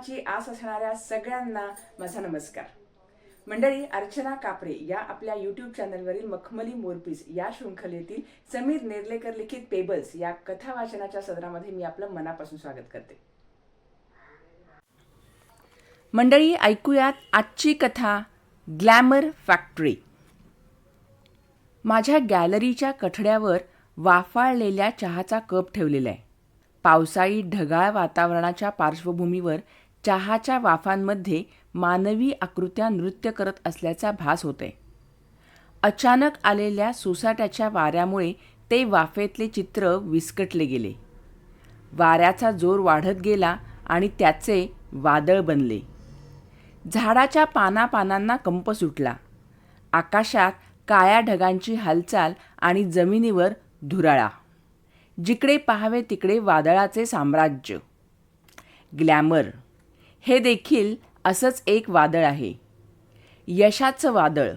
दर्शनाची आस असणाऱ्या सगळ्यांना माझा नमस्कार. मंडळी अर्चना कापरे या आपल्या यूट्यूब चॅनलवरील मखमली मोरपीस या शृंखलेतील समीर नेर्लेकर लिखित पेबल्स या कथा वाचनाच्या सदरामध्ये मी आपलं मनापासून स्वागत करते. मंडळी ऐकूयात आजची कथा ग्लॅमर फॅक्टरी. माझ्या गॅलरीच्या कठड्यावर वाफाळलेल्या चहाचा कप ठेवलेला आहे. पावसाळी ढगाळ वातावरणाच्या पार्श्वभूमीवर चहाच्या वाफांमध्ये मानवी आकृत्या नृत्य करत असल्याचा भास होते अचानक आलेल्या सोसाट्याच्या वाऱ्यामुळे ते वाफेतले चित्र विस्कटले गेले. वाऱ्याचा जोर वाढत गेला आणि त्याचे वादळ बनले. झाडाच्या पानापानांना कंप सुटला. आकाशात काळ्या ढगांची हालचाल आणि जमिनीवर धुराळा. जिकडे पाहावे तिकडे वादळाचे साम्राज्य. ग्लॅमर हे देखील असंच एक वादळ आहे. यशाचं वादळ.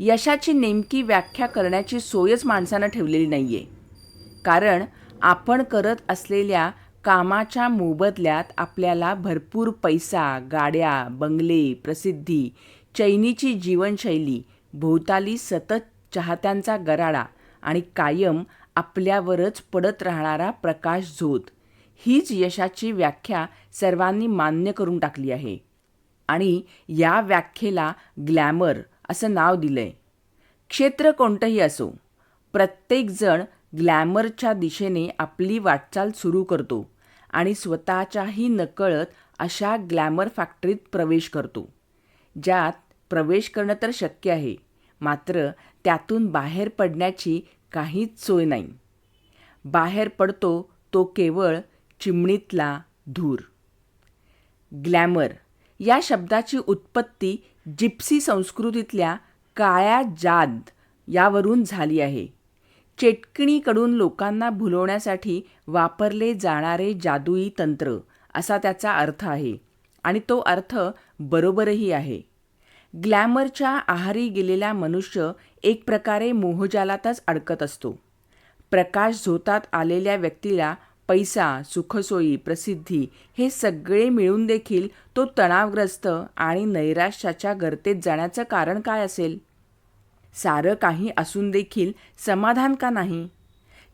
यशाची नेमकी व्याख्या करण्याची सोयच माणसानं ठेवलेली नाही आहे कारण आपण करत असलेल्या कामाच्या मोबदल्यात आपल्याला भरपूर पैसा गाड्या बंगले प्रसिद्धी चैनीची जीवनशैली भोवताली सतत चाहत्यांचा गराडा आणि कायम आपल्यावरच पडत राहणारा प्रकाश झोत हीच यशाची व्याख्या सर्वांनी मान्य करून टाकली आहे. आणि या व्याख्येला ग्लॅमर असं नाव दिलंय. क्षेत्र कोणतंही असो प्रत्येकजण ग्लॅमरच्या दिशेने आपली वाटचाल सुरू करतो आणि स्वतःच्याही नकळत अशा ग्लॅमर फॅक्टरीत प्रवेश करतो. ज्यात प्रवेश करणं तर शक्य आहे मात्र त्यातून बाहेर पडण्याची काहीच सोय नाही. बाहेर पडतो तो केवळ चिमणीतला धूर. ग्लॅमर या शब्दाची उत्पत्ती जिप्सी संस्कृतीतल्या काळ्या जाद यावरून झाली आहे. चेटकणीकडून लोकांना भुलवण्यासाठी वापरले जाणारे जादुई तंत्र असा त्याचा अर्थ आहे आणि तो अर्थ बरोबरही आहे. ग्लॅमरच्या आहारी गेलेला मनुष्य एक प्रकारे मोहजालातच अडकत असतो. प्रकाश झोतात आलेल्या व्यक्तीला पैसा सुखसोयी प्रसिद्धी हे सगळे मिळून देखील तो तणावग्रस्त आणि नैराश्याच्या गर्तेत जाण्याचं कारण काय असेल? सारं काही असून देखील समाधान का नाही?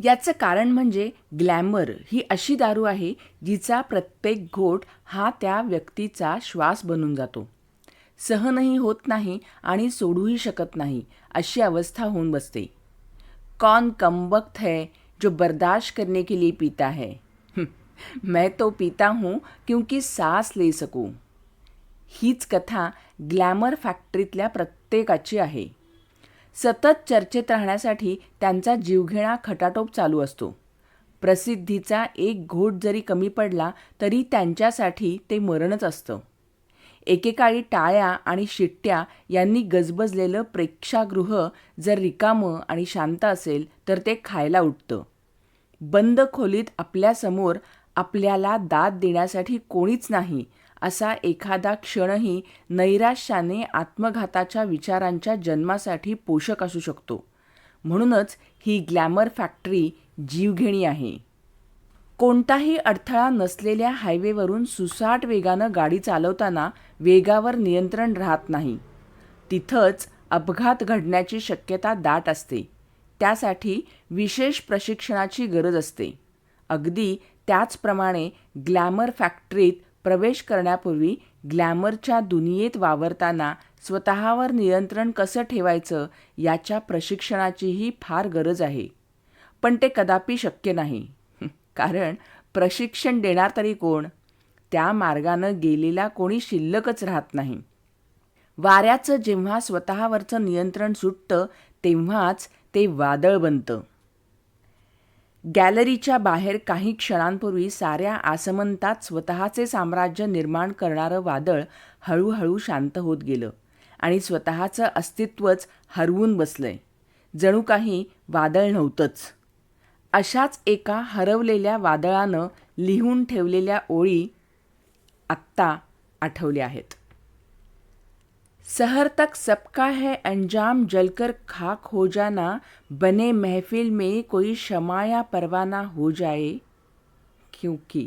याचं कारण म्हणजे ग्लॅमर ही अशी दारू आहे जिचा प्रत्येक घोट हा त्या व्यक्तीचा श्वास बनून जातो. सहनही होत नाही आणि सोडूही शकत नाही अशी अवस्था होऊन बसते. कॉन कंबक्त है जो बर्दाश्त करने के लिए पीता है। मैं तो पीता हूँ क्योंकि सांस ले सकू। हीच कथा ग्लॅमर फॅक्टरीतल्या प्रत्येकाची आहे। सतत चर्चेत राहण्यासाठी त्यांचा जीवघेणा खटाटोप चालू असतो। प्रसिद्धीचा एक घोट जरी कमी पडला तरी त्यांच्यासाठी ते मरणच असतं। एकेकाळी टाळ्या आणि शिट्ट्या यांनी गजबजलेलं प्रेक्षागृह जर रिकामं आणि शांत असेल तर ते खायला उठतं. बंद खोलीत आपल्यासमोर आपल्याला दाद देण्यासाठी कोणीच नाही असा एखादा क्षणही नैराश्याने आत्मघाताच्या विचारांच्या जन्मासाठी पोषक असू शकतो. म्हणूनच ही ग्लॅमर फॅक्टरी जीवघेणी आहे. कोणताही अडथळा नसलेल्या हायवेवरून सुसाट वेगानं गाडी चालवताना वेगावर नियंत्रण राहत नाही. तिथंच अपघात घडण्याची शक्यता दाट असते. त्यासाठी विशेष प्रशिक्षणाची गरज असते. अगदी त्याचप्रमाणे ग्लॅमर फॅक्टरीत प्रवेश करण्यापूर्वी ग्लॅमरच्या दुनियेत वावरताना स्वतःवर नियंत्रण कसं ठेवायचं याच्या प्रशिक्षणाचीही फार गरज आहे. पण ते कदापि शक्य नाही. कारण प्रशिक्षण देणार तरी कोण? त्या मार्गानं गेलेला कोणी शिल्लकच राहत नाही. वाऱ्याचं जेव्हा स्वतःवरचं नियंत्रण सुटतं तेव्हाच ते वादळ बनतं. गॅलरीच्या बाहेर काही क्षणांपूर्वी साऱ्या आसमंतात स्वतःचे साम्राज्य निर्माण करणारं वादळ हळूहळू शांत होत गेलं आणि स्वतःचं अस्तित्वच हरवून बसलंय. जणू काही वादळ नव्हतंच. अशाच एका हरवलेल्या वादळानं लिहून ठेवलेल्या ओळी आत्ता आठवल्या आहेत. सहर तक सबका है अंजाम जलकर खाक हो जाना बने महफिल में कोई शमा या परवाना हो जाए क्योंकि